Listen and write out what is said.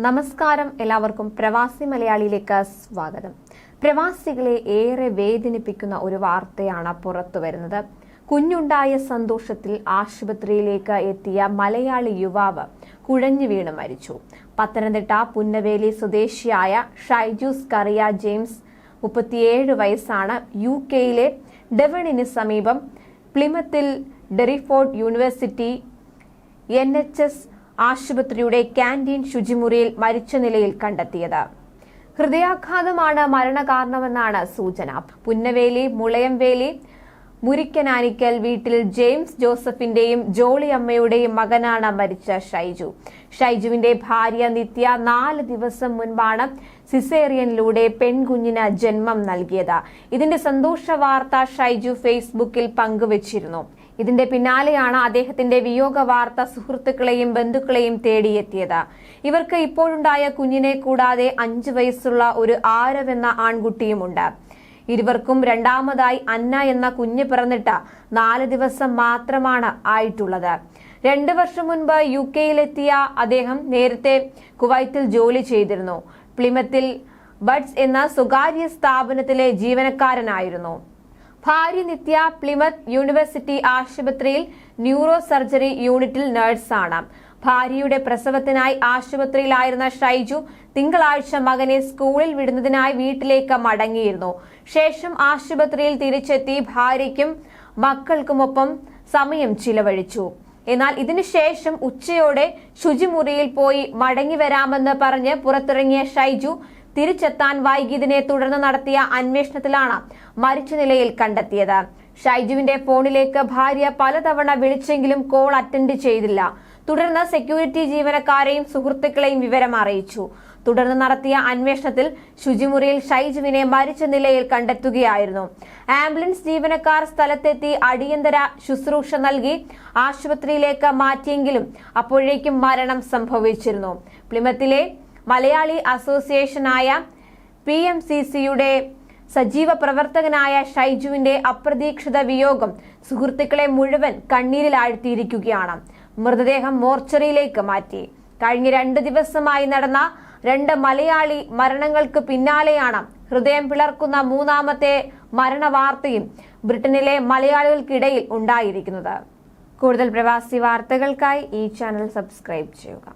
നമസ്കാരം. എല്ലാവർക്കും പ്രവാസി മലയാളിയിലേക്ക് സ്വാഗതം. പ്രവാസികളെ ഏറെ വേദനിപ്പിക്കുന്ന ഒരു വാർത്തയാണ് പുറത്തു വരുന്നത്. കുഞ്ഞുണ്ടായ സന്തോഷത്തിൽ ആശുപത്രിയിലേക്ക് എത്തിയ മലയാളി യുവാവ് കുഴഞ്ഞു വീണ് മരിച്ചു. പത്തനംതിട്ട പുന്നവേലി സ്വദേശിയായ ഷൈജൂസ് കറിയ ജെയിംസ് മുപ്പത്തിയേഴ് വയസ്സാണ്. യു കെയിലെ ഡെവണിന് സമീപം പ്ലിമത്തിൽ Derriford university N H S ആശുപത്രിയുടെ കാന്റീൻ ശുചിമുറിയിൽ മരിച്ച നിലയിൽ കണ്ടെത്തിയത്. ഹൃദയാഘാതമാണ് മരണകാരണമെന്നാണ് സൂചന. പുന്നവേലി മുളയംവേലി മുരിക്കനാനിക്കൽ വീട്ടിൽ ജെയിംസ് ജോസഫിന്റെയും ജോളി അമ്മയുടെയും മകനാണ് മരിച്ച ഷൈജു. ഷൈജുവിന്റെ ഭാര്യ നിത്യ നാല് ദിവസം മുൻപാണ് സിസേറിയനിലൂടെ പെൺകുഞ്ഞിന് ജന്മം നൽകിയത്. ഇതിന്റെ സന്തോഷ വാർത്ത ഷൈജു ഫേസ്ബുക്കിൽ പങ്കുവച്ചിരുന്നു. ഇതിന്റെ പിന്നാലെയാണ് അദ്ദേഹത്തിന്റെ വിയോഗ വാർത്ത സുഹൃത്തുക്കളെയും ബന്ധുക്കളെയും തേടിയെത്തിയത്. ഇവർക്ക് ഇപ്പോഴുണ്ടായ കുഞ്ഞിനെ കൂടാതെ അഞ്ചു വയസ്സുള്ള ഒരു ആരവെന്ന ആൺകുട്ടിയുമുണ്ട്. ഇരുവർക്കും രണ്ടാമതായി അന്ന എന്ന കുഞ്ഞ് പിറന്നിട്ട് നാല് ദിവസം മാത്രമാണ് ആയിട്ടുള്ളത്. രണ്ട് വർഷം മുൻപ് യു കെയിലെത്തിയ അദ്ദേഹം നേരത്തെ കുവൈത്തിൽ ജോലി ചെയ്തിരുന്നു. പ്ലിമത്തിൽ ബഡ്സ് എന്ന സ്വകാര്യ സ്ഥാപനത്തിലെ ജീവനക്കാരനായിരുന്നു. ഭാര്യ നിത്യ പ്ലിമത്ത് യൂണിവേഴ്സിറ്റി ആശുപത്രിയിൽ ന്യൂറോ സർജറി യൂണിറ്റിൽ നഴ്സാണ്. ഭാര്യയുടെ പ്രസവത്തിനായി ആശുപത്രിയിലായിരുന്ന ഷൈജു തിങ്കളാഴ്ച മകനെ സ്കൂളിൽ വിടുന്നതിനായി വീട്ടിലേക്ക് മടങ്ങിയിരുന്നു. ശേഷം ആശുപത്രിയിൽ തിരിച്ചെത്തി ഭാര്യയ്ക്കും മക്കൾക്കുമൊപ്പം സമയം ചിലവഴിച്ചു. എന്നാൽ ഇതിനുശേഷം ഉച്ചയോടെ ശുചിമുറിയിൽ പോയി മടങ്ങി വരാമെന്ന് പറഞ്ഞ് പുറത്തിറങ്ങിയ ഷൈജു തിരിച്ചെത്താൻ വൈകിയതിനെ തുടർന്ന് നടത്തിയ അന്വേഷണത്തിലാണ് മരിച്ച നിലയിൽ കണ്ടെത്തിയത്. ഷൈജുവിന്റെ ഫോണിലേക്ക് ഭാര്യ പലതവണ വിളിച്ചെങ്കിലും കോൾ അറ്റൻഡ് ചെയ്തില്ല. തുടർന്ന് സെക്യൂരിറ്റി ജീവനക്കാരെയും സുഹൃത്തുക്കളെയും വിവരം അറിയിച്ചു. തുടർന്ന് നടത്തിയ അന്വേഷണത്തിൽ ശുചിമുറിയിൽ ഷൈജുവിനെ മരിച്ച നിലയിൽ കണ്ടെത്തുകയായിരുന്നു. ആംബുലൻസ് ജീവനക്കാർ സ്ഥലത്തെത്തി അടിയന്തര ശുശ്രൂഷ നൽകി ആശുപത്രിയിലേക്ക് മാറ്റിയെങ്കിലും അപ്പോഴേക്കും മരണം സംഭവിച്ചിരുന്നു. പ്ലിമത്തിലെ മലയാളി അസോസിയേഷനായ പി എം സി സിയുടെ സജീവ പ്രവർത്തകനായ ഷൈജുവിന്റെ അപ്രതീക്ഷിത വിയോഗം സുഹൃത്തുക്കളെ മുഴുവൻ കണ്ണീരിലാഴ്ത്തിയിരിക്കുകയാണ് മൃതദേഹം മോർച്ചറിയിലേക്ക് മാറ്റി. കഴിഞ്ഞ രണ്ട് ദിവസമായി നടന്ന രണ്ട് മലയാളി മരണങ്ങൾക്ക് പിന്നാലെയാണ് ഹൃദയം പിളർക്കുന്ന മൂന്നാമത്തെ മരണവാർത്തയും ബ്രിട്ടനിലെ മലയാളികൾക്കിടയിൽ ഉണ്ടായിരിക്കുന്നത്. കൂടുതൽ പ്രവാസി വാർത്തകൾക്കായി ഈ ചാനൽ സബ്സ്ക്രൈബ് ചെയ്യുക.